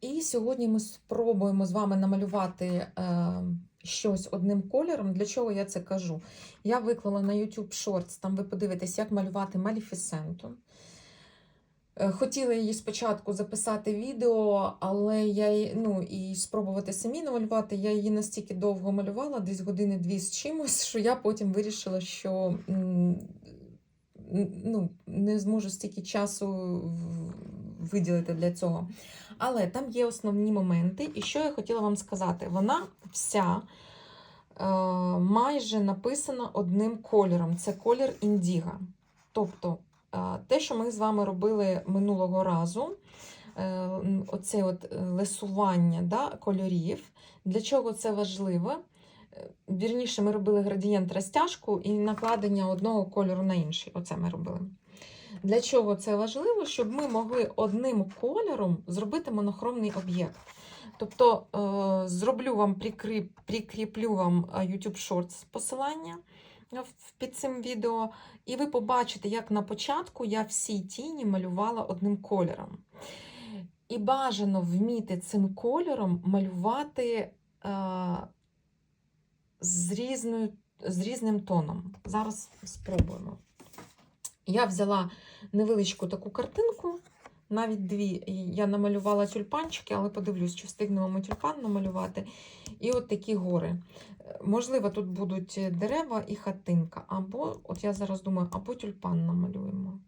І сьогодні ми спробуємо з вами намалювати е, щось одним кольором. Для чого я це кажу? Я виклала на YouTube Shorts, там ви подивитесь, як малювати Маліфісенту. Е, Хотіла її спочатку записати відео, але я ну, і спробувати самі намалювати. Я її настільки довго малювала, десь години дві з чимось, що я потім вирішила, що ну, не зможу стільки часу виділити для цього. Але там є основні моменти. І що я хотіла вам сказати? Вона вся е, майже написана одним кольором. Це колір індіга. Тобто, е, те, що ми з вами робили минулого разу, е, оце от е, лесування да, кольорів. Для чого це важливо? Е, Вірніше, ми робили градієнт розтяжку і накладення одного кольору на інший. Оце ми робили. Для чого це важливо? Щоб ми могли одним кольором зробити монохромний об'єкт. Тобто е, зроблю вам прикріп, прикріплю вам е, YouTube Shorts посилання е, під цим відео, і ви побачите, як на початку я всі тіні малювала одним кольором. І бажано вміти цим кольором малювати з, різною, з різним тоном. Зараз спробуємо. Я взяла невеличку таку картинку, навіть дві. Я намалювала тюльпанчики, але подивлюсь, чи встигнемо ми тюльпан намалювати. І от такі гори. Можливо, тут будуть дерева і хатинка. Або, от я зараз думаю, або тюльпан намалюємо.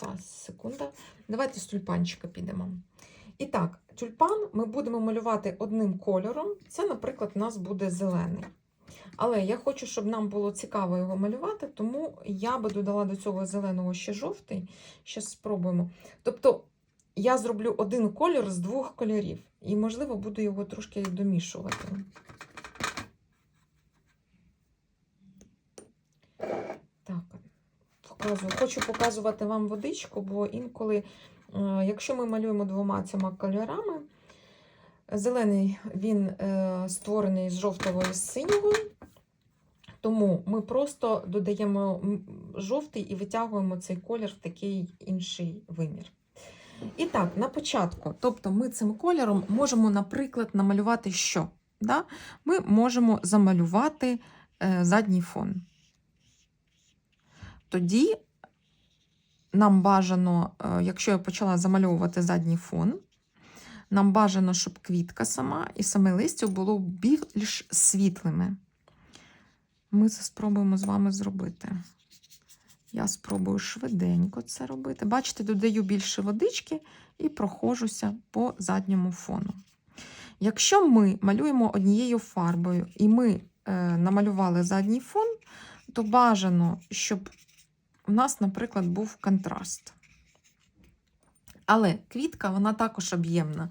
Зараз, секунда. Давайте з тюльпанчика підемо. І так, тюльпан ми будемо малювати одним кольором. Це, наприклад, у нас буде зелений. Але я хочу, щоб нам було цікаво його малювати, тому я би додала до цього зеленого ще жовтий. Зараз спробуємо. Тобто я зроблю один кольор з двох кольорів. І, можливо, буду його трошки домішувати. Так, показую. Хочу показувати вам водичку, бо інколи, е, якщо ми малюємо двома цими кольорами, зелений він е, створений з жовтого і з синього. Тому ми просто додаємо жовтий і витягуємо цей колір в такий інший вимір. І так, на початку, тобто ми цим кольором можемо, наприклад, намалювати що? Да? Ми можемо замалювати е, задній фон. Тоді нам бажано, е, якщо я почала замальовувати задній фон, нам бажано, щоб квітка сама і саме листя було більш світлими. Ми це спробуємо з вами зробити. Я спробую швиденько це робити. Бачите, додаю більше водички і прохожуся по задньому фону. Якщо ми малюємо однією фарбою і ми е, намалювали задній фон, то бажано, щоб у нас, наприклад, був контраст. Але квітка вона також об'ємна.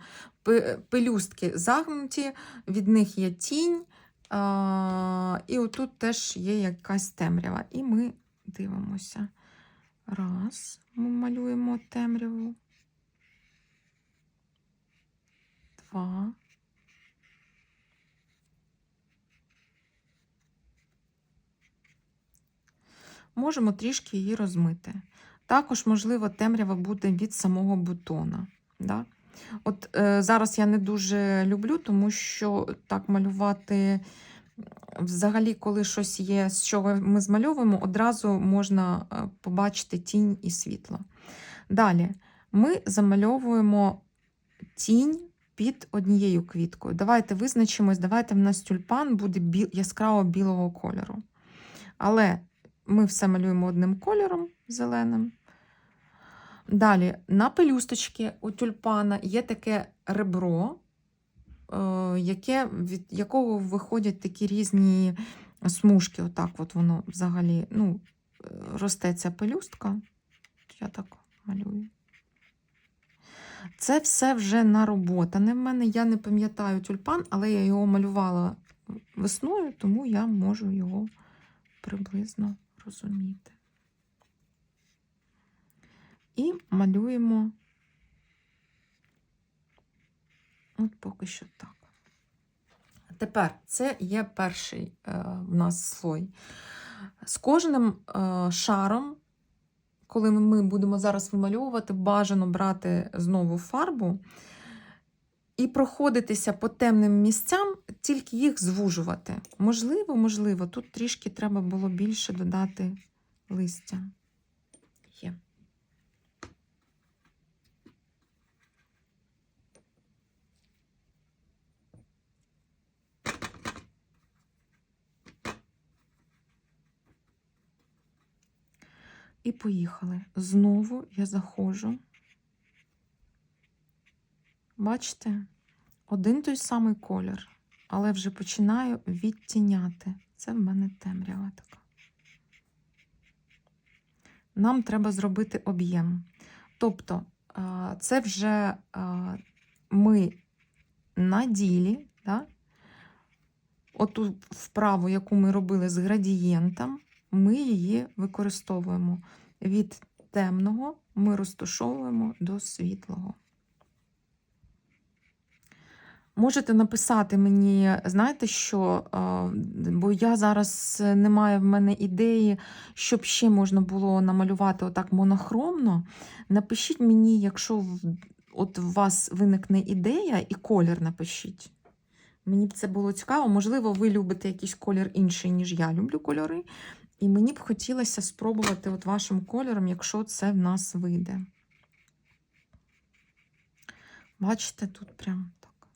Пелюстки загнуті, від них є тінь, і отут теж є якась темрява. І ми дивимося. Раз, ми малюємо темряву. Два. Можемо трішки її розмити. Також, можливо, темрява буде від самого бутона. Да? От е, зараз я не дуже люблю, тому що так малювати, взагалі, коли щось є, з чого ми змальовуємо, одразу можна е, побачити тінь і світло. Далі ми замальовуємо тінь під однією квіткою. Давайте визначимось, давайте в нас тюльпан буде біл, яскраво білого кольору. Але ми все малюємо одним кольором зеленим. Далі, на пелюсточки у тюльпана є таке ребро, е, яке, від якого виходять такі різні смужки. Отак от воно взагалі ну, росте ця пелюстка. Я так малюю. Це все вже нароботане в мене. Я не пам'ятаю тюльпан, але я його малювала весною, тому я можу його приблизно розуміти. І малюємо от поки що так. Тепер це є перший е, в нас слой. З кожним е, шаром, коли ми будемо зараз вимальовувати, бажано брати знову фарбу і проходитися по темним місцям, тільки їх звужувати. Можливо, можливо, тут трішки треба було більше додати листя. Є. І поїхали. Знову я заходжу. Бачите, один той самий колір, але вже починаю відтіняти. Це в мене темрява така. Нам треба зробити об'єм. Тобто, це вже ми на ділі, да? оту вправу, яку ми робили з градієнтом, ми її використовуємо. Від темного ми розташовуємо до світлого. Можете написати мені, знаєте що, бо я зараз е, немає в мене ідеї, щоб ще можна було намалювати отак монохромно. Напишіть мені, якщо от у вас виникне ідея, і колір напишіть. Мені б це було цікаво. Можливо, ви любите якийсь колір інший, ніж я люблю кольори. І мені б хотілося спробувати от вашим кольором, якщо це в нас вийде. Бачите, тут прям так.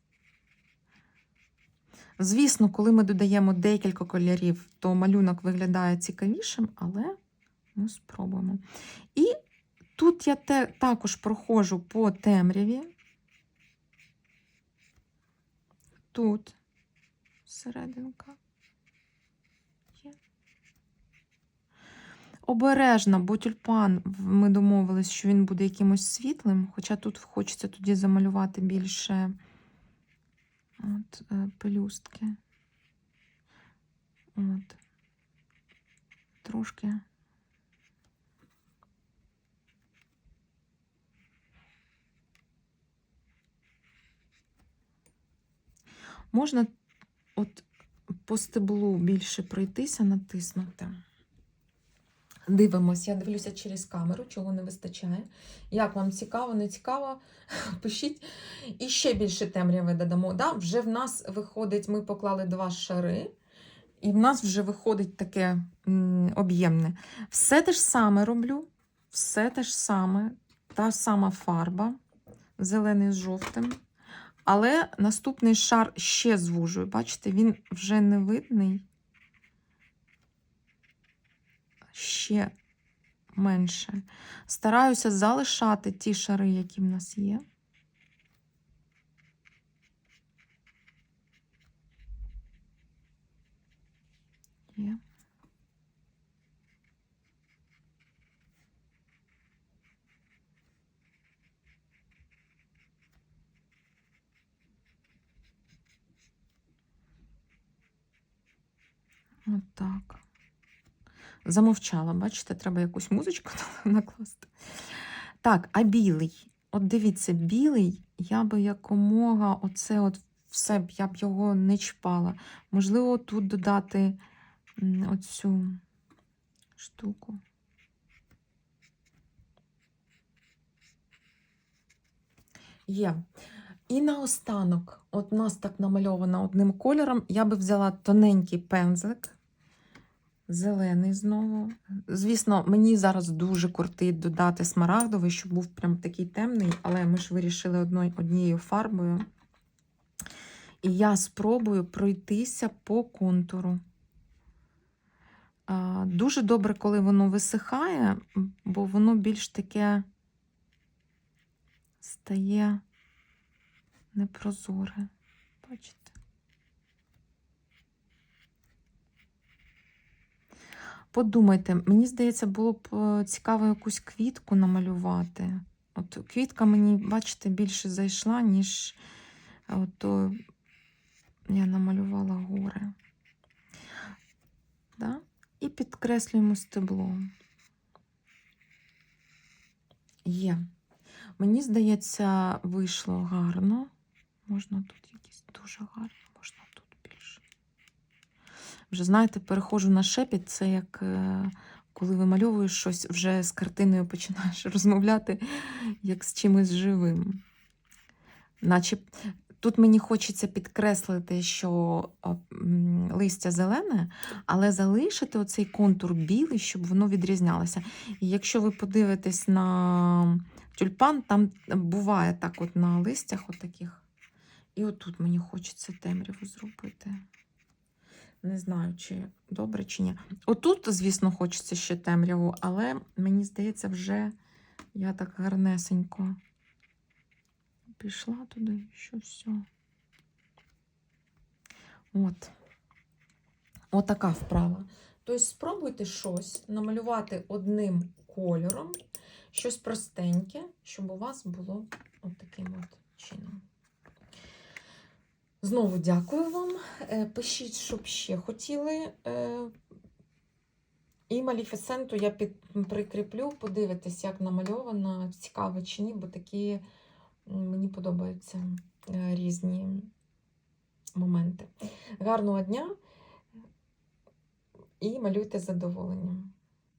Звісно, коли ми додаємо декілька кольорів, то малюнок виглядає цікавішим, але ми спробуємо. І тут я те, також проходжу по темряві. Тут серединка. Обережно, бо тюльпан ми домовились, що він буде якимось світлим, хоча тут хочеться тоді замалювати більше от, е, пелюстки. От. Трошки. Можна от по стеблу більше пройтися, натиснути. Дивимось, я дивлюся через камеру, чого не вистачає. Як вам цікаво, не цікаво, пишіть. І ще більше темряви додамо. Да? Вже в нас виходить, ми поклали два шари, і в нас вже виходить таке об'ємне. Все те ж саме роблю, все те ж саме, та сама фарба, зелений з жовтим. Але наступний шар ще звужую. Бачите, він вже не видний. Ще менше. Стараюся залишати ті шари, які в нас є. Є. Отак. Замовчала, бачите, треба якусь музичку накласти. Так, а білий. От дивіться, білий, я би якомога оце от все б я б його не чіпала. Можливо, тут додати оцю штуку. Є. І наостанок, от нас так намальовано одним кольором, я би взяла тоненький пензлик, зелений знову. Звісно, мені зараз дуже кортить додати смарагдовий, щоб був прям такий темний, але ми ж вирішили одною, однією фарбою. І я спробую пройтися по контуру. Дуже добре, коли воно висихає, бо воно більш таке стає непрозоре. Бачите? Подумайте, мені здається, було б е, цікаво якусь квітку намалювати. От квітка мені, бачите, більше зайшла, ніж от, я намалювала гори. Да? І підкреслюємо стебло. Є. Мені здається, вийшло гарно. Можна тут якісь дуже гарно. Вже, знаєте, переходжу на шепіт, це як е, коли вимальовуєш щось, вже з картиною починаєш розмовляти як з чимось живим. Наче Тут мені хочеться підкреслити, що листя зелене, але залишити оцей контур білий, щоб воно відрізнялося. І якщо ви подивитесь на тюльпан, там буває так от на листях от. І отут мені хочеться темряву зробити. Не знаю, чи добре, чи ні. Отут, звісно, хочеться ще темряву, але мені здається, вже я так гарнесенько пішла туди, що все. От. Отака вправа. Тобто спробуйте щось намалювати одним кольором, щось простеньке, щоб у вас було от таким от чином. Знову дякую вам. Е, Пишіть, щоб ще хотіли. Е, І Маліфісенту я під, прикріплю, подивитись, як намальовано, цікаво чи ні, бо такі мені подобаються е, різні моменти. Гарного дня і малюйте задоволенням.